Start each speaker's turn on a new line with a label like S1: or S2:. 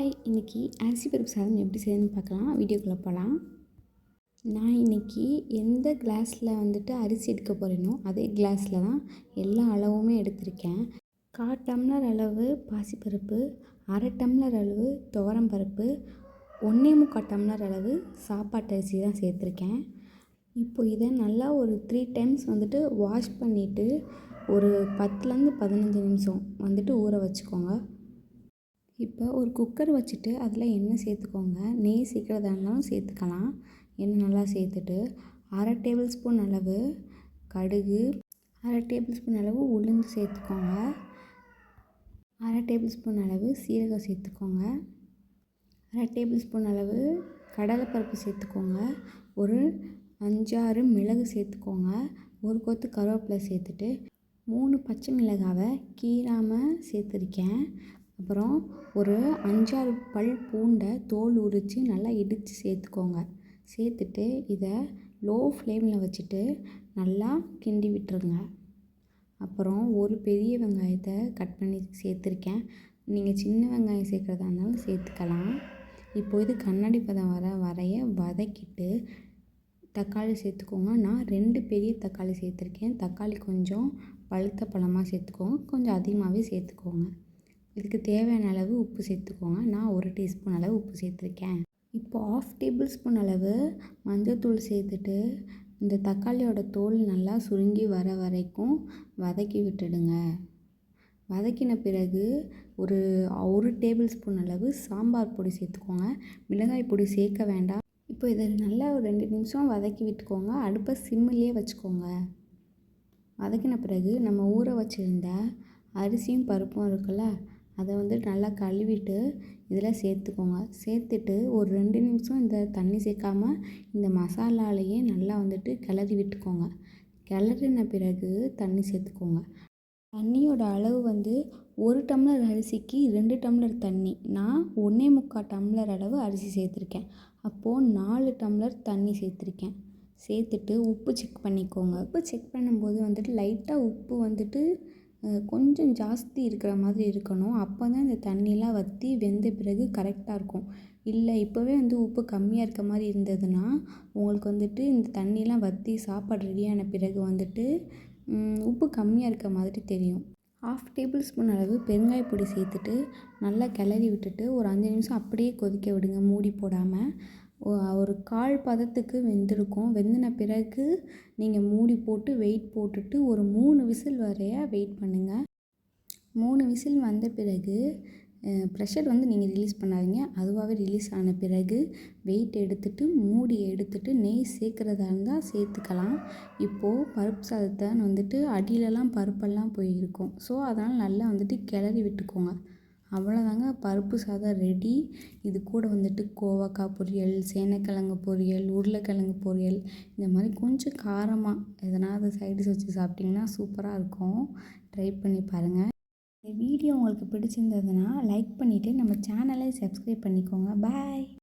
S1: Hi இன்றைக்கி அரிசி பருப்பு சாதம் எப்படி செய்யணும்னு பார்க்கலாம். வீடியோக்குள்ளே போகலாம் நான் இன்றைக்கி எந்த கிளாஸில் வந்துட்டு அரிசி எடுக்க போகிறேனோ அதே கிளாஸில் தான் எல்லா அளவுமே எடுத்திருக்கேன். கால் டம்ளர் அளவு பாசிப்பருப்பு அரை டம்ளர் அளவு துவரம் பருப்பு ஒன்றே முக்கால் டம்ளர் அளவு சாப்பாட்டு அரிசி தான் சேர்த்துருக்கேன். இப்போ இதை நல்லா ஒரு த்ரீ டைம்ஸ் வந்துட்டு வாஷ் பண்ணிவிட்டு ஒரு பத்துலேருந்து பதினஞ்சு நிமிஷம் வந்துட்டு ஊற வச்சுக்கோங்க. இப்போ ஒரு குக்கர் வச்சுட்டு அதில் எண்ணெய் சேர்த்துக்கோங்க. நெய் சேர்க்குறதா இருந்தாலும் சேர்த்துக்கலாம். எண்ணெய் நல்லா சேர்த்துட்டு அரை டேபிள் ஸ்பூன் அளவு கடுகு அரை டேபிள் ஸ்பூன் அளவு உளுந்து சேர்த்துக்கோங்க. அரை டேபிள் ஸ்பூன் அளவு சீரகம் சேர்த்துக்கோங்க. அரை டேபிள் ஸ்பூன் அளவு கடலைப்பருப்பு சேர்த்துக்கோங்க. ஒரு அஞ்சாறு மிளகு சேர்த்துக்கோங்க. ஒரு கொத்து கருவேப்பிலை சேர்த்துட்டு மூணு பச்சை மிளகாவை கீராமல் சேர்த்துருக்கேன். அப்புறம் ஒரு அஞ்சாறு பல் பூண்டை தோல் உரித்து நல்லா இடித்து சேர்த்துக்கோங்க. சேர்த்துட்டு இதை லோ ஃப்ளேமில் வச்சுட்டு நல்லா கிண்டி விட்டுருங்க. அப்புறம் ஒரு பெரிய வெங்காயத்தை கட் பண்ணி சேர்த்துருக்கேன். நீங்கள் சின்ன வெங்காயம் சேர்க்குறதா இருந்தாலும் சேர்த்துக்கலாம். இப்போ இது கண்ணாடி பதம் வர வரைய வதக்கிட்டு தக்காளி சேர்த்துக்கோங்க. நான் ரெண்டு பெரிய தக்காளி சேர்த்துருக்கேன். தக்காளி கொஞ்சம் பழுத்த பழமாக சேர்த்துக்கோங்க. கொஞ்சம் அதிகமாகவே சேர்த்துக்கோங்க. இதுக்கு தேவையான அளவு உப்பு சேர்த்துக்கோங்க. நான் ஒரு டீஸ்பூன் அளவு உப்பு சேர்த்துருக்கேன். இப்போ ஆஃப் டேபிள் ஸ்பூன் அளவு மஞ்சள்தூள் சேர்த்துட்டு இந்த தக்காளியோட தோல் நல்லா சுருங்கி வர வரைக்கும் வதக்கி விட்டுடுங்க. வதக்கின பிறகு ஒரு ஒரு டேபிள் ஸ்பூன் அளவு சாம்பார் பொடி சேர்த்துக்கோங்க. மிளகாய் பொடி சேர்க்க வேண்டாம். இப்போ இதை நல்லா ஒரு ரெண்டு நிமிஷம் வதக்கி விட்டுக்கோங்க. அடுப்பை சிம்மிலே வச்சுக்கோங்க. வதக்கின பிறகு நம்ம ஊற வச்சுருந்த அரிசியும் பருப்பும் இருக்குல்ல அதை வந்து நல்லா கழுவிட்டு இதில் சேர்த்துக்கோங்க. சேர்த்துட்டு ஒரு ரெண்டு நிமிஷம் இந்த தண்ணி சேர்க்காம இந்த மசாலாலையே நல்லா வந்துட்டு கிளறி விட்டுக்கோங்க. கிளறின பிறகு தண்ணி சேர்த்துக்கோங்க. தண்ணியோட அளவு வந்து ஒரு டம்ளர் அரிசிக்கு ரெண்டு டம்ளர் தண்ணி. நான் ஒன்றே முக்கால் டம்ளர் அளவு அரிசி சேர்த்துருக்கேன். அப்போது நாலு டம்ளர் தண்ணி சேர்த்துருக்கேன். சேர்த்துட்டு உப்பு செக் பண்ணிக்கோங்க. உப்பு செக் பண்ணும்போது வந்துட்டு லைட்டாக உப்பு வந்துட்டு கொஞ்சம் ஜாஸ்தி இருக்கிற மாதிரி இருக்கணும். அப்போ தான் இந்த தண்ணிலாம் வற்றி வெந்த பிறகு கரெக்டாக இருக்கும். இல்லை இப்போவே வந்து உப்பு கம்மியாக இருக்க மாதிரி இருந்ததுன்னா உங்களுக்கு வந்துட்டு இந்த தண்ணிலாம் வற்றி சாப்பாடு ரெடியான பிறகு வந்துட்டு உப்பு கம்மியாக இருக்க மாதிரி தெரியும். ஆஃப் டேபிள் ஸ்பூன் அளவு பெருங்காய பொடி சேர்த்துட்டு நல்லா கிளறி விட்டுட்டு ஒரு அஞ்சு நிமிஷம் அப்படியே கொதிக்க விடுங்க மூடி போடாமல் ஒரு கால் பதத்துக்கு வெந்திருக்கும். வெந்தின பிறகு நீங்கள் மூடி போட்டு வெயிட் போட்டுட்டு ஒரு மூணு விசில் வரைய வெயிட் பண்ணுங்கள் மூணு விசில் வந்த பிறகு ப்ரெஷர் வந்து நீங்கள் ரிலீஸ் பண்ணாதீங்க. அதுவாகவே ரிலீஸ் ஆன பிறகு வெயிட் எடுத்துட்டு மூடி எடுத்துட்டு நெய் சேர்க்குறதா இருந்தால் சேர்த்துக்கலாம். இப்போது பருப்பு சாதத்தை வந்துட்டு அடியிலலாம் பருப்பெல்லாம் போயிருக்கும். ஸோ அதனால் நல்லா வந்துட்டு கிளறி விட்டுக்கோங்க. அவ்வளோதாங்க பருப்பு சாதம் ரெடி இது கூட வந்துட்டு கோவக்காய் பொரியல் சேனைக்கிழங்கு பொரியல் உருளைக்கிழங்கு பொரியல் இந்த மாதிரி கொஞ்சம் காரமாக எதனாவது சைடிஷ் வச்சு சாப்பிட்டிங்கன்னா சூப்பராக இருக்கும். ட்ரை பண்ணி பாருங்கள் இந்த வீடியோ உங்களுக்கு பிடிச்சிருந்ததுன்னா லைக் பண்ணிவிட்டு நம்ம சேனலை சப்ஸ்கிரைப் பண்ணிக்கோங்க. பாய்